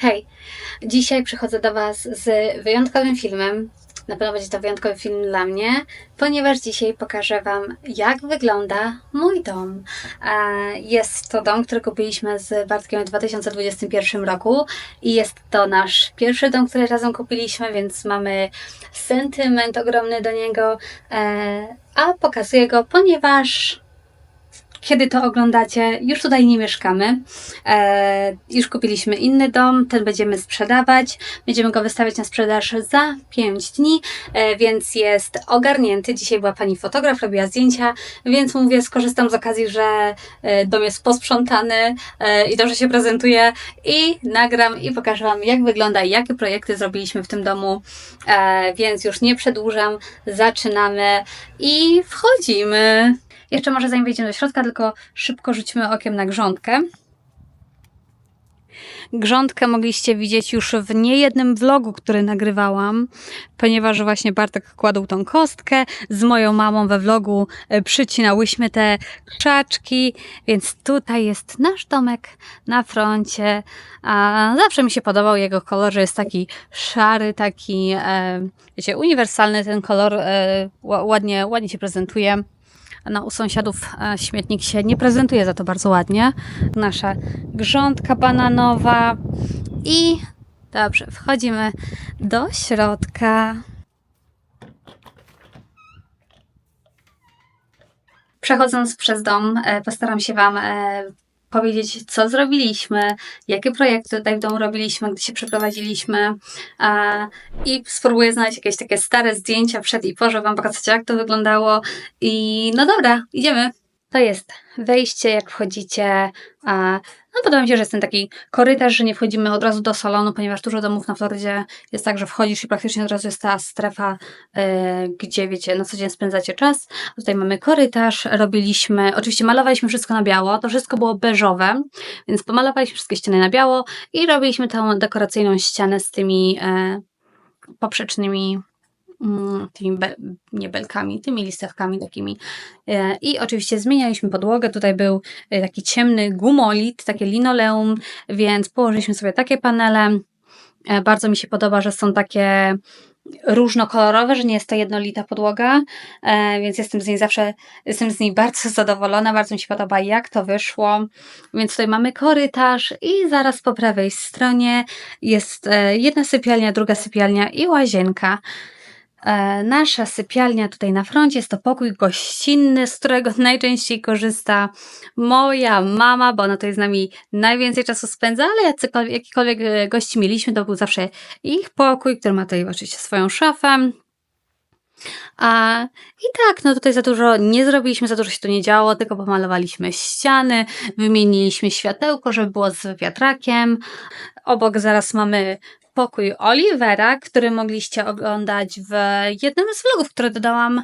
Hej, dzisiaj przychodzę do Was z wyjątkowym filmem. Na pewno będzie to wyjątkowy film dla mnie, ponieważ dzisiaj pokażę Wam, jak wygląda mój dom. Jest to dom, który kupiliśmy z Bartkiem w 2021 roku i jest to nasz pierwszy dom, który razem kupiliśmy, więc mamy sentyment ogromny do niego, e, a pokazuję go, ponieważ kiedy to oglądacie, już tutaj nie mieszkamy. E, już kupiliśmy inny dom, ten będziemy sprzedawać. Będziemy go wystawiać na sprzedaż za 5 dni, e, więc jest ogarnięty. Dzisiaj była pani fotograf, robiła zdjęcia, więc mówię, skorzystam z okazji, że e, dom jest posprzątany e, i dobrze się prezentuje i nagram i pokażę Wam, jak wygląda i jakie projekty zrobiliśmy w tym domu. E, więc już nie przedłużam, zaczynamy i wchodzimy. Jeszcze może zanim wejdziemy do środka, tylko szybko rzućmy okiem na grządkę. Grządkę mogliście widzieć już w niejednym vlogu, który nagrywałam, ponieważ właśnie Bartek kładł tą kostkę. Z moją mamą we vlogu e, przycinałyśmy te krzaczki, więc tutaj jest nasz domek na froncie. A zawsze mi się podobał jego kolor, że jest taki szary, taki e, wiecie, uniwersalny ten kolor, e, ła- ładnie, ładnie się prezentuje. No, u sąsiadów e, śmietnik się nie prezentuje za to bardzo ładnie. Nasza grządka bananowa. I dobrze, wchodzimy do środka. Przechodząc przez dom, e, postaram się Wam e, powiedzieć, co zrobiliśmy, jakie projekty tutaj w domu robiliśmy, gdy się przeprowadziliśmy. I spróbuję znaleźć jakieś takie stare zdjęcia przed i po, żeby Wam pokazać, jak to wyglądało. I no dobra, idziemy. To jest wejście, jak wchodzicie. No podoba mi się, że jest ten taki korytarz, że nie wchodzimy od razu do salonu, ponieważ dużo domów na Florydzie jest tak, że wchodzisz i praktycznie od razu jest ta strefa, e, gdzie wiecie, na co dzień spędzacie czas. Tutaj mamy korytarz, robiliśmy, oczywiście malowaliśmy wszystko na biało, to wszystko było beżowe, więc pomalowaliśmy wszystkie ściany na biało i robiliśmy tą dekoracyjną ścianę z tymi e, poprzecznymi tymi be, nie belkami, tymi listewkami takimi. E, I oczywiście zmienialiśmy podłogę. Tutaj był e, taki ciemny gumolit, takie linoleum, więc położyliśmy sobie takie panele. E, Bardzo mi się podoba, że są takie różnokolorowe, że nie jest to jednolita podłoga, więc jestem z niej zawsze, jestem z niej bardzo zadowolona, bardzo mi się podoba jak to wyszło, więc tutaj mamy korytarz i zaraz po prawej stronie jest jedna sypialnia, druga sypialnia i łazienka. E, Nasza sypialnia tutaj na froncie jest to pokój gościnny, z którego najczęściej korzysta moja mama, bo ona tutaj z nami najwięcej czasu spędza, ale jakikolwiek e, gości mieliśmy, to był zawsze ich pokój, który ma tutaj oczywiście swoją szafę. A, I tak, no tutaj za dużo nie zrobiliśmy, za dużo się tu nie działo, tylko pomalowaliśmy ściany, wymieniliśmy światełko, żeby było z wiatrakiem. Obok zaraz mamy pokój Olivera, który mogliście oglądać w jednym z vlogów, które dodałam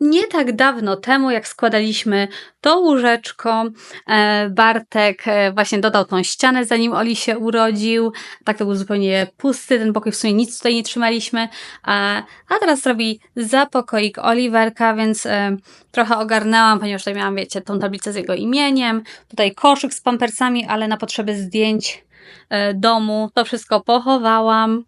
nie tak dawno temu, jak składaliśmy to łóżeczko. E, Bartek e, właśnie dodał tą ścianę, zanim Oli się urodził. Tak to był zupełnie pusty, ten pokój w sumie nic tutaj nie trzymaliśmy. A, a teraz robi zapokoik Oliverka, więc e, trochę ogarnęłam, ponieważ tutaj miałam, wiecie, tą tablicę z jego imieniem. Tutaj koszyk z pampersami, ale na potrzeby zdjęć e, domu to wszystko pochowałam.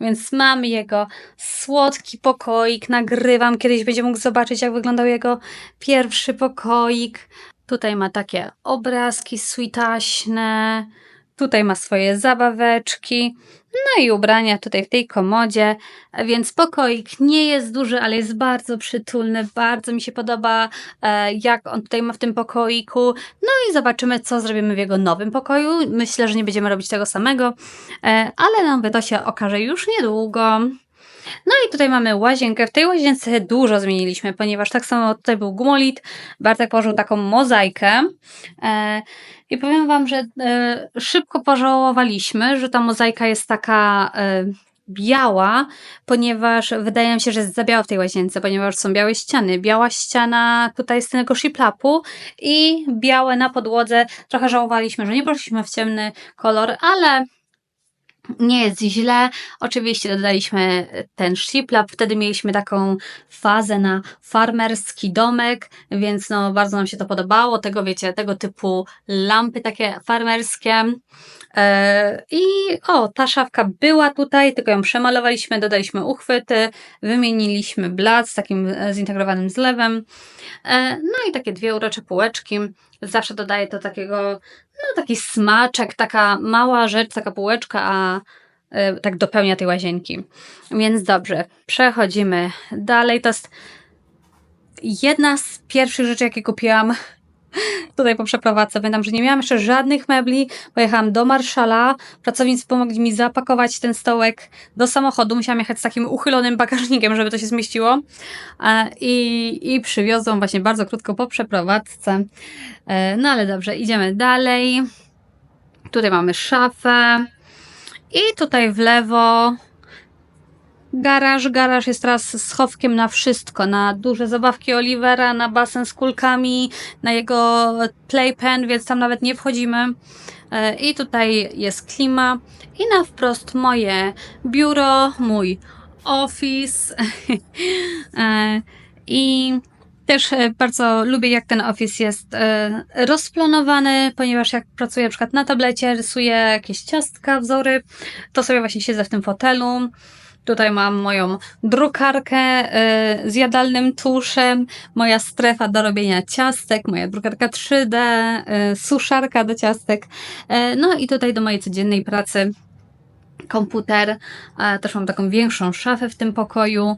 Więc mam jego słodki pokoik, nagrywam. Kiedyś będzie mógł zobaczyć, jak wyglądał jego pierwszy pokoik. Tutaj ma takie obrazki switaśne. Tutaj ma swoje zabaweczki. No i ubrania tutaj w tej komodzie. Więc pokoik nie jest duży, ale jest bardzo przytulny. Bardzo mi się podoba, e, jak on tutaj ma w tym pokoiku. No i zobaczymy, co zrobimy w jego nowym pokoju. Myślę, że nie będziemy robić tego samego, e, ale no, to się okaże już niedługo. No i tutaj mamy łazienkę. W tej łazience dużo zmieniliśmy, ponieważ tak samo tutaj był gumolit. Bartek położył taką mozaikę. E, I powiem Wam, że e, szybko pożałowaliśmy, że ta mozaika jest taka e, biała, ponieważ wydaje mi się, że jest za biała w tej łazience, ponieważ są białe ściany. Biała ściana tutaj z tego shiplapu i białe na podłodze. Trochę żałowaliśmy, że nie poszliśmy w ciemny kolor, ale nie jest źle. Oczywiście dodaliśmy ten shiplap, wtedy mieliśmy taką fazę na farmerski domek, więc no bardzo nam się to podobało. Tego wiecie, tego typu lampy takie farmerskie. E, I o, ta szafka była tutaj, tylko ją przemalowaliśmy, dodaliśmy uchwyty, wymieniliśmy blat z takim e, zintegrowanym zlewem. E, No i takie dwie urocze półeczki. Zawsze dodaję to takiego, no taki smaczek, taka mała rzecz, taka półeczka, a e, tak dopełnia tej łazienki. Więc dobrze, przechodzimy dalej. To jest jedna z pierwszych rzeczy, jakie kupiłam tutaj po przeprowadzce. Pamiętam, że nie miałam jeszcze żadnych mebli. Pojechałam do Marszala. Pracownicy pomogli mi zapakować ten stołek do samochodu. Musiałam jechać z takim uchylonym bagażnikiem, żeby to się zmieściło. E, I, i przywiozłam właśnie bardzo krótko po przeprowadzce. E, No ale dobrze, idziemy dalej. Tutaj mamy szafę. I tutaj w lewo garaż. Garaż jest teraz schowkiem na wszystko. Na duże zabawki Olivera, na basen z kulkami, na jego playpen, więc tam nawet nie wchodzimy. E, I tutaj jest klima. I na wprost moje biuro, mój office. I też e, bardzo lubię, jak ten office jest e, rozplanowany, ponieważ jak pracuję na przykład na tablecie, rysuję jakieś ciastka, wzory, to sobie właśnie siedzę w tym fotelu. Tutaj mam moją drukarkę e, z jadalnym tuszem, moja strefa do robienia ciastek, moja drukarka 3D, e, suszarka do ciastek. E, no i tutaj do mojej codziennej pracy komputer. E, Też mam taką większą szafę w tym pokoju.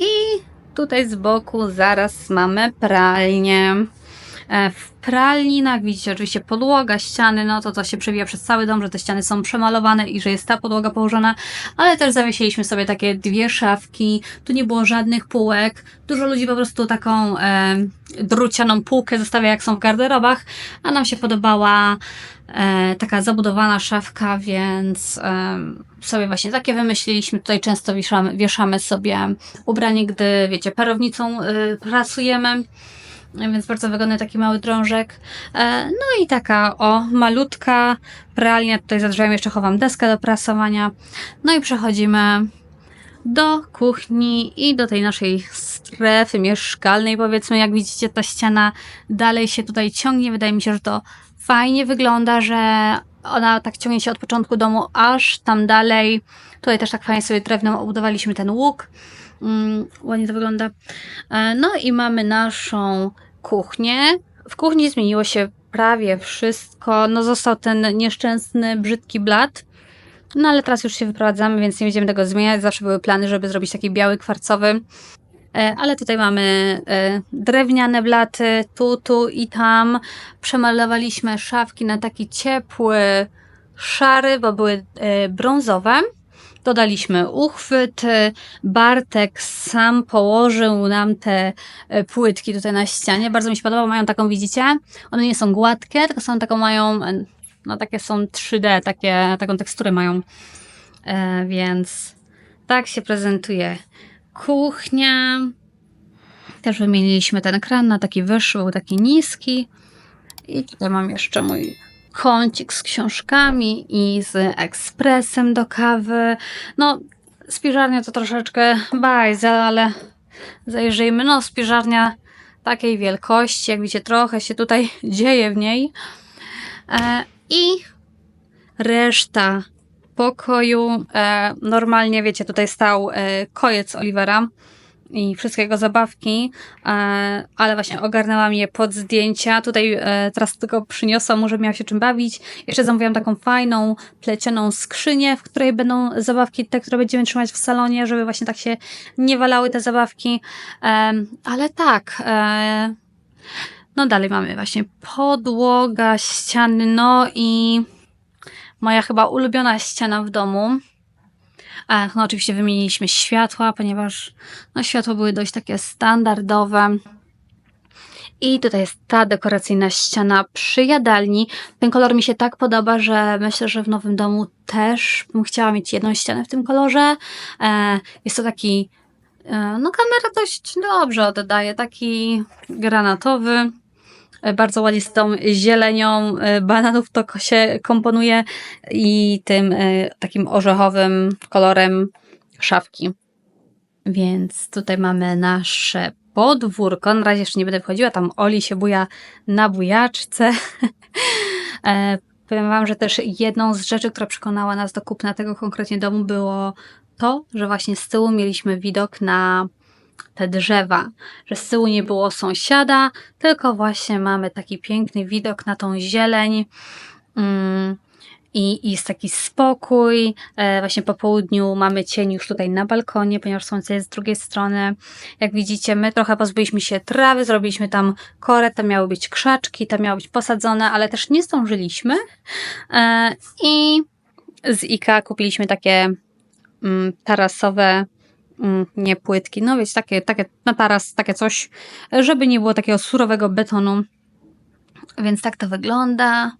I tutaj z boku zaraz mamy pralnię. E, W pralni, jak widzicie, oczywiście podłoga, ściany, no to to się przewija przez cały dom, że te ściany są przemalowane i że jest ta podłoga położona, ale też zawiesiliśmy sobie takie dwie szafki, tu nie było żadnych półek, dużo ludzi po prostu taką e, drucianą półkę zostawia jak są w garderobach, a nam się podobała e, taka zabudowana szafka, więc e, sobie właśnie takie wymyśliliśmy. Tutaj często wieszamy, wieszamy sobie ubranie, gdy, wiecie, parownicą y, prasujemy. Więc bardzo wygodny taki mały drążek. E, No i taka, o, malutka pralnia. Tutaj za drzwiami jeszcze chowam deskę do prasowania. No i przechodzimy do kuchni i do tej naszej strefy mieszkalnej, powiedzmy. Jak widzicie, ta ściana dalej się tutaj ciągnie. Wydaje mi się, że to fajnie wygląda, że ona tak ciągnie się od początku domu aż tam dalej. Tutaj też tak fajnie sobie drewnem obudowaliśmy ten łuk. Mm, ładnie to wygląda. E, No i mamy naszą kuchnię. W kuchni zmieniło się prawie wszystko. No został ten nieszczęsny, brzydki blat. No ale teraz już się wyprowadzamy, więc nie będziemy tego zmieniać. Zawsze były plany, żeby zrobić taki biały, kwarcowy. E, Ale tutaj mamy e, drewniane blaty, tu, tu i tam. Przemalowaliśmy szafki na taki ciepły, szary, bo były brązowe. Dodaliśmy uchwyt. Bartek sam położył nam te e, płytki tutaj na ścianie. Bardzo mi się podoba, mają taką, widzicie? One nie są gładkie, tylko są taką mają, e, no takie są 3D, takie, taką teksturę mają. E, więc tak się prezentuje kuchnia. Też wymieniliśmy ten kran na taki wyższy, był taki niski. I tutaj mam jeszcze mój kącik z książkami i z ekspresem do kawy. No, spiżarnia to troszeczkę bajza, ale zajrzyjmy. No, spiżarnia takiej wielkości, jak widzicie, trochę się tutaj dzieje w niej. E, I reszta pokoju. E, normalnie, wiecie, tutaj stał e, kojec Olivera i wszystkie jego zabawki, e, ale właśnie ogarnęłam je pod zdjęcia. Tutaj e, teraz tylko przyniosłam mu, żeby miał się czym bawić. Jeszcze zamówiłam taką fajną, plecioną skrzynię, w której będą zabawki te, które będziemy trzymać w salonie, żeby właśnie tak się nie walały te zabawki. E, ale tak, no dalej mamy właśnie podłoga, ściany, no i moja chyba ulubiona ściana w domu. No oczywiście wymieniliśmy światła, ponieważ no, światła były dość takie standardowe. I tutaj jest ta dekoracyjna ściana przy jadalni. Ten kolor mi się tak podoba, że myślę, że w nowym domu też bym chciała mieć jedną ścianę w tym kolorze. E, jest to taki, e, no kamera dość dobrze oddaje, taki granatowy. Bardzo ładnie z tą zielenią e, bananów to się komponuje i tym e, takim orzechowym kolorem szafki. Więc tutaj mamy nasze podwórko. Na razie jeszcze nie będę wchodziła, tam Oli się buja na bujaczce. E, Powiem Wam, że też jedną z rzeczy, która przekonała nas do kupna tego konkretnie domu, było to, że właśnie z tyłu mieliśmy widok na te drzewa, że z tyłu nie było sąsiada, tylko właśnie mamy taki piękny widok na tą zieleń. Mm, i, jest taki spokój. E, właśnie po południu mamy cień już tutaj na balkonie, ponieważ słońce jest z drugiej strony. Jak widzicie, my trochę pozbyliśmy się trawy, zrobiliśmy tam korę, tam miały być krzaczki, tam miało być posadzone, ale też nie zdążyliśmy. E, I z IKA kupiliśmy takie mm, tarasowe nie płytki, no wiecie, takie, takie na taras, takie coś, żeby nie było takiego surowego betonu. Więc tak to wygląda.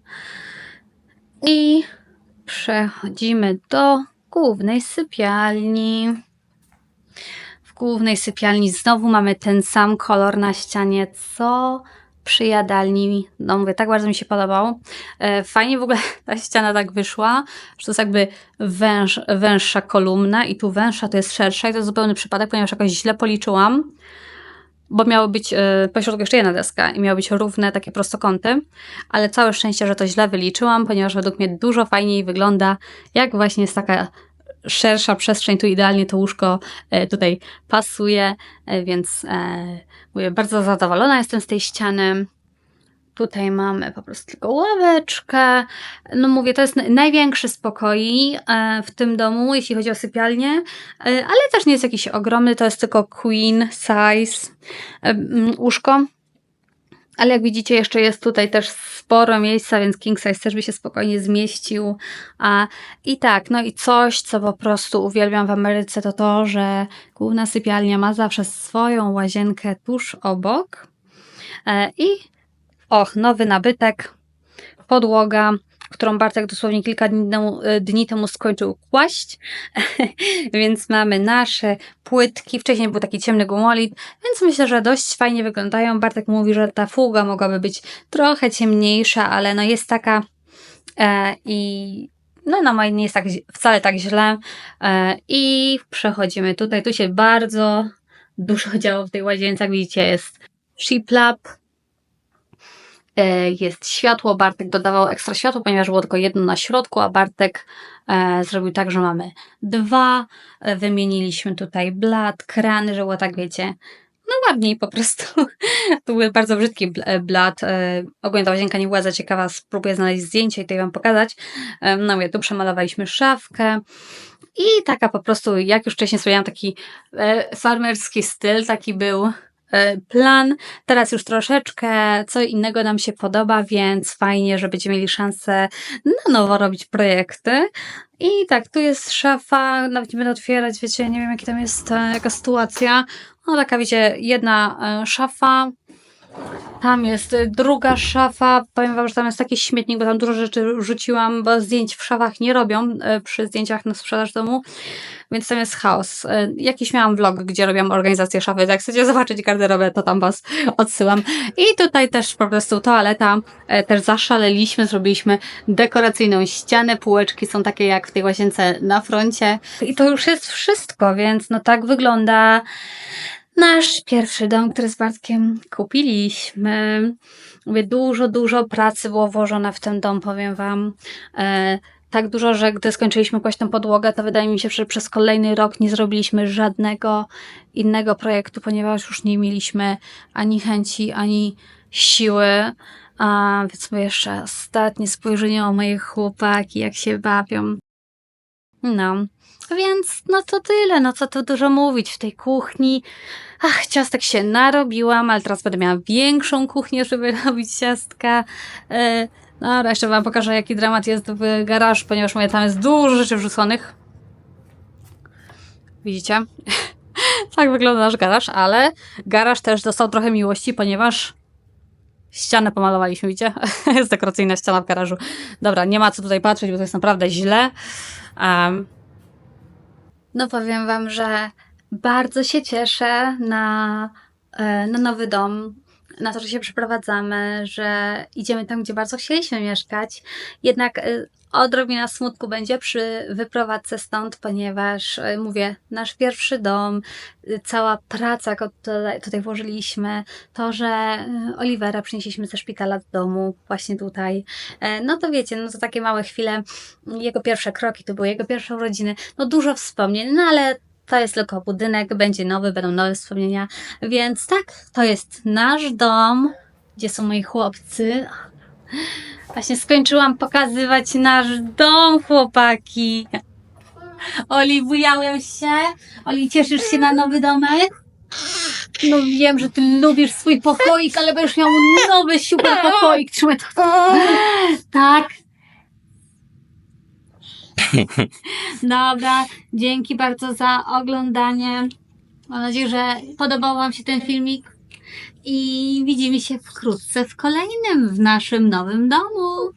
I przechodzimy do głównej sypialni. W głównej sypialni znowu mamy ten sam kolor na ścianie, co przy jadalni. No mówię, tak bardzo mi się podobał. E, fajnie w ogóle ta ściana tak wyszła, że to jest jakby węż, węższa kolumna i tu węższa to jest szersza i to jest zupełny przypadek, ponieważ jakoś źle policzyłam bo miało być e, pośrodku jeszcze jedna deska i miały być równe takie prostokąty, ale całe szczęście, że to źle wyliczyłam, ponieważ według mnie dużo fajniej wygląda, jak właśnie jest taka szersza przestrzeń, tu idealnie to łóżko e, tutaj pasuje, e, więc mówię, bardzo zadowolona jestem z tej ściany. Tutaj mamy po prostu tylko ławeczkę. No mówię, to jest największy spokoi w tym domu, jeśli chodzi o sypialnię, e, ale też nie jest jakiś ogromny, to jest tylko queen size łóżko. Ale jak widzicie, jeszcze jest tutaj też sporo miejsca, więc king size też by się spokojnie zmieścił. A, I tak, no i coś, co po prostu uwielbiam w Ameryce, to to, że główna sypialnia ma zawsze swoją łazienkę tuż obok. E, I Och, nowy nabytek, podłoga, którą Bartek dosłownie kilka dni temu, e, dni temu skończył kłaść. więc mamy nasze płytki. Wcześniej był taki ciemny gumolit, więc myślę, że dość fajnie wyglądają. Bartek mówi, że ta fuga mogłaby być trochę ciemniejsza, ale no jest taka e, i no na mojej nie jest tak, wcale tak źle. E, I przechodzimy tutaj. Tu się bardzo dużo działo w tej łazience. Jak widzicie, jest shiplap, jest światło. Bartek dodawał ekstra światło, ponieważ było tylko jedno na środku, a Bartek e, zrobił tak, że mamy dwa. E, wymieniliśmy tutaj blat, krany, że było tak, wiecie, no ładniej po prostu. to był bardzo brzydki blat. Ogólnie ta łazienka nie była za ciekawa, spróbuję znaleźć zdjęcie i tutaj wam pokazać. No mówię, tu przemalowaliśmy szafkę. I taka po prostu, jak już wcześniej wspomniałam, taki farmerski styl, taki był E, plan. Teraz już troszeczkę co innego nam się podoba, więc fajnie, że będziemy mieli szansę na nowo robić projekty. I tak, tu jest szafa, nawet nie będę otwierać, wiecie, nie wiem jaka tam jest e, jaka sytuacja. No taka, wiecie, jedna e, szafa, tam jest druga szafa. Powiem wam, że tam jest taki śmietnik, bo tam dużo rzeczy rzuciłam, bo zdjęć w szafach nie robią przy zdjęciach na sprzedaż domu więc tam jest chaos. E, jakiś miałam vlog, gdzie robiłam organizację szafy, jak chcecie zobaczyć garderobę, to tam was odsyłam. I tutaj też po prostu toaleta, e, też zaszaleliśmy, zrobiliśmy dekoracyjną ścianę, półeczki są takie jak w tej łazience na froncie. I to już jest wszystko, więc no tak wygląda nasz pierwszy dom, który z Bartkiem kupiliśmy. Mówię, dużo, dużo pracy było włożone w ten dom, powiem Wam. E, tak dużo, że gdy skończyliśmy kłaść tę podłogę, to wydaje mi się, że przez kolejny rok nie zrobiliśmy żadnego innego projektu, ponieważ już nie mieliśmy ani chęci, ani siły. A więc mówię jeszcze ostatnie spojrzenie o moje chłopaki, jak się bawią. No, więc no to tyle, no co tu dużo mówić w tej kuchni. Ach, ciastek się narobiłam, ale teraz będę miała większą kuchnię, żeby robić ciastka. Yy, no, jeszcze wam pokażę, jaki dramat jest w garażu, ponieważ mówię, tam jest dużo rzeczy wrzuconych. Widzicie? tak wygląda nasz garaż, ale garaż też dostał trochę miłości, ponieważ ścianę pomalowaliśmy, widzicie? jest dekoracyjna ściana w garażu. Dobra, nie ma co tutaj patrzeć, bo to jest naprawdę źle. Um, no powiem wam, że bardzo się cieszę na, e, na nowy dom na to, że się przeprowadzamy, że idziemy tam, gdzie bardzo chcieliśmy mieszkać. Jednak y, odrobina smutku będzie przy wyprowadzce stąd, ponieważ e, mówię, nasz pierwszy dom, y, cała praca, jaką tutaj, włożyliśmy, to, że e, Olivera przynieśliśmy ze szpitala do domu, właśnie tutaj, e, no to wiecie, no to takie małe chwile, jego pierwsze kroki, to były jego pierwsze urodziny, no dużo wspomnień, no ale to jest tylko budynek, będzie nowy, będą nowe wspomnienia, więc tak, to jest nasz dom, gdzie są moi chłopcy. Właśnie skończyłam pokazywać nasz dom, chłopaki. Oli, bujałem się? Oli, cieszysz się na nowy domek? No wiem, że ty lubisz swój pokoik, ale będziesz miał nowy, super pokoik. Trzymaj to. Tak. Dobra, dzięki bardzo za oglądanie. Mam nadzieję, że podobał Wam się ten filmik. I widzimy się wkrótce w kolejnym w naszym nowym domu.